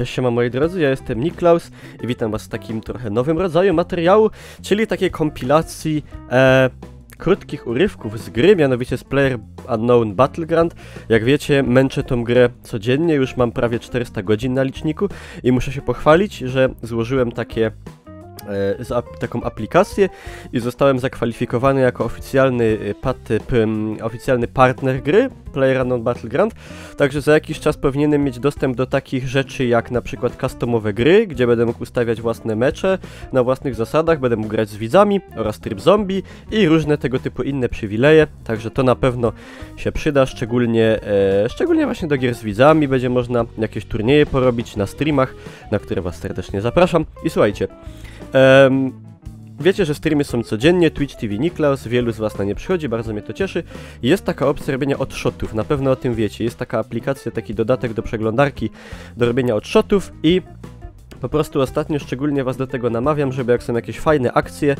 Cześć siema moi drodzy, ja jestem Niklaus i witam was w takim trochę nowym rodzaju materiału, czyli takiej kompilacji e, krótkich urywków z gry, mianowicie z Player Unknown Battleground. Jak wiecie, męczę tą grę codziennie, już mam prawie 400 godzin na liczniku i muszę się pochwalić, że złożyłem takie taką aplikację i zostałem zakwalifikowany jako oficjalny, e, pat, m, oficjalny partner gry PlayerUnknown Battleground. Także za jakiś czas powinienem mieć dostęp do takich rzeczy jak na przykład customowe gry, gdzie będę mógł ustawiać własne mecze na własnych zasadach, będę mógł grać z widzami oraz tryb zombie i różne tego typu inne przywileje. Także to na pewno się przyda, szczególnie, e, szczególnie właśnie do gier z widzami. Będzie można jakieś turnieje porobić na streamach, na które was serdecznie zapraszam. I słuchajcie, Em, wiecie, że streamy są codziennie, Twitch TV Niklaus, wielu z was na nie przychodzi, bardzo mnie to cieszy. Jest taka opcja robienia odshotów, na pewno o tym wiecie. Jest taka aplikacja, taki dodatek do przeglądarki do robienia odshotów i po prostu ostatnio szczególnie was do tego namawiam, żeby jak są jakieś fajne akcje,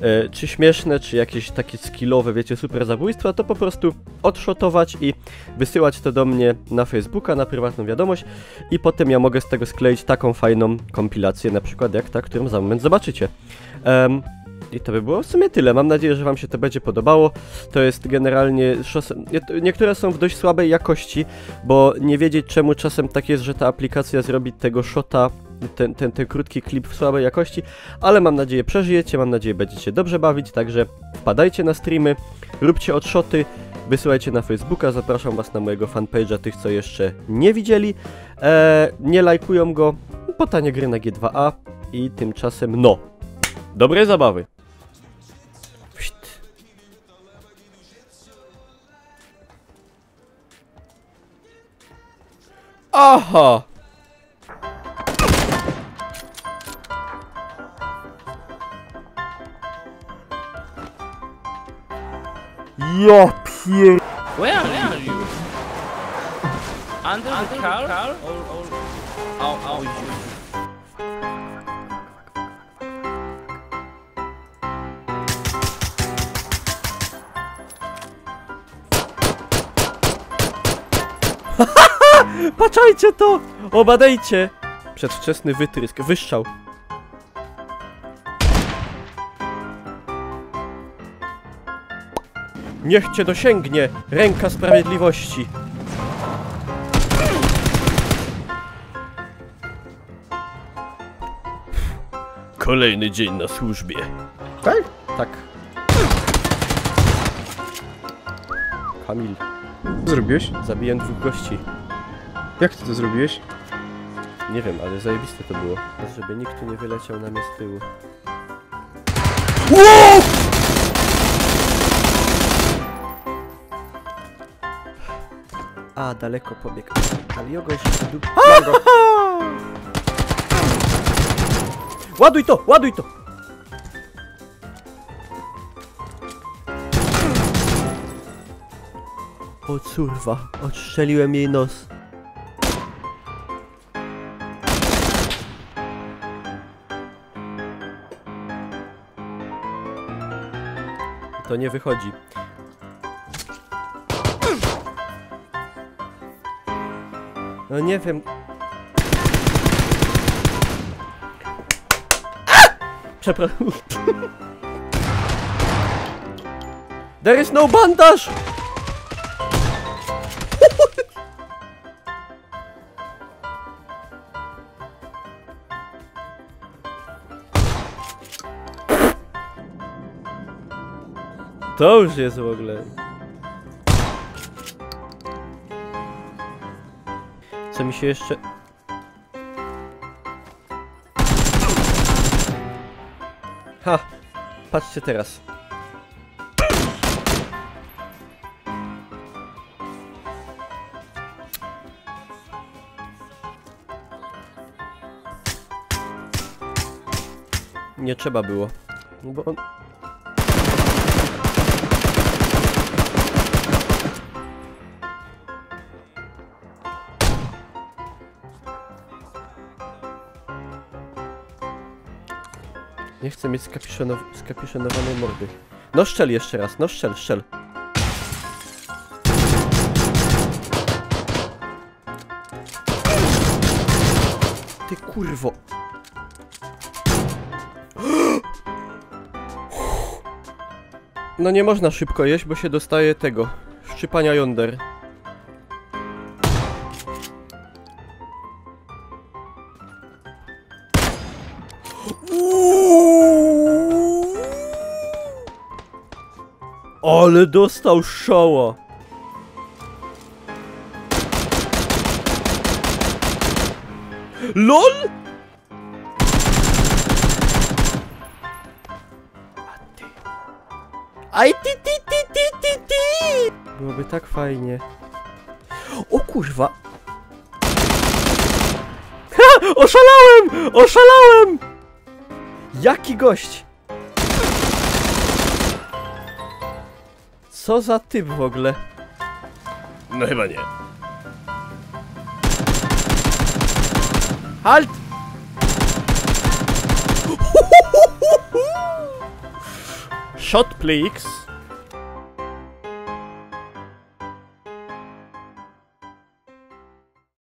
e, czy śmieszne, czy jakieś takie skillowe, wiecie, super zabójstwa, to po prostu odshotować i wysyłać to do mnie na Facebooka, na prywatną wiadomość i potem ja mogę z tego skleić taką fajną kompilację, na przykład jak ta, którą za moment zobaczycie. I to by było w sumie tyle. Mam nadzieję, że Wam się to będzie podobało. To jest generalnie. szos- nie- Niektóre są w dość słabej jakości, bo nie wiedzieć czemu czasem tak jest, że ta aplikacja zrobi tego shota, ten, ten, ten krótki klip w słabej jakości, ale mam nadzieję przeżyjecie, mam nadzieję będziecie dobrze bawić, także wpadajcie na streamy, róbcie odshoty, wysyłajcie na Facebooka, zapraszam Was na mojego fanpage'a, tych co jeszcze nie widzieli, eee, nie lajkują go, po tanie gry na G2A i tymczasem no, dobrej zabawy. Aha! Ja pier... Where are you? Under the car? car? Or, or... Oh, oh, you. Patrzajcie to! Obadajcie! Przedwczesny wytrysk, wyszczał. Niech cię dosięgnie ręka sprawiedliwości. Kolejny dzień na służbie. Tak? Tak. Kamil, Co zrobiłeś? zabiłem dwóch gości. Jak ty to zrobiłeś? Nie wiem, ale zajebiste to było. Żeby nikt tu nie wyleciał na mnie z tyłu. A, daleko pobiegł. Ale jogoś du... Mam go. Ładuj to! Ładuj to! O curwa, odstrzeliłem jej nos. To nie wychodzi. No nie wiem. Przepraszam. There is no bandage! To już jest w ogóle. Co mi się jeszcze... Ha! Patrzcie teraz. Nie trzeba było. Bo on... Nie chcę mieć skapiszonow skapiszonowanej mordy. No szczel jeszcze raz, no szczel, szczel. kurwo. No nie można szybko jeść, bo się dostaje tego. Szczypania jąder. Ale dostał szała. LOL? Aj ty ty ty ty ty ty! Byłoby tak fajnie. O kurwa! Ha! Oszalałem! Oszalałem! Jaki gość! Co za typ w ogóle? No chyba nie. Halt! Shot please.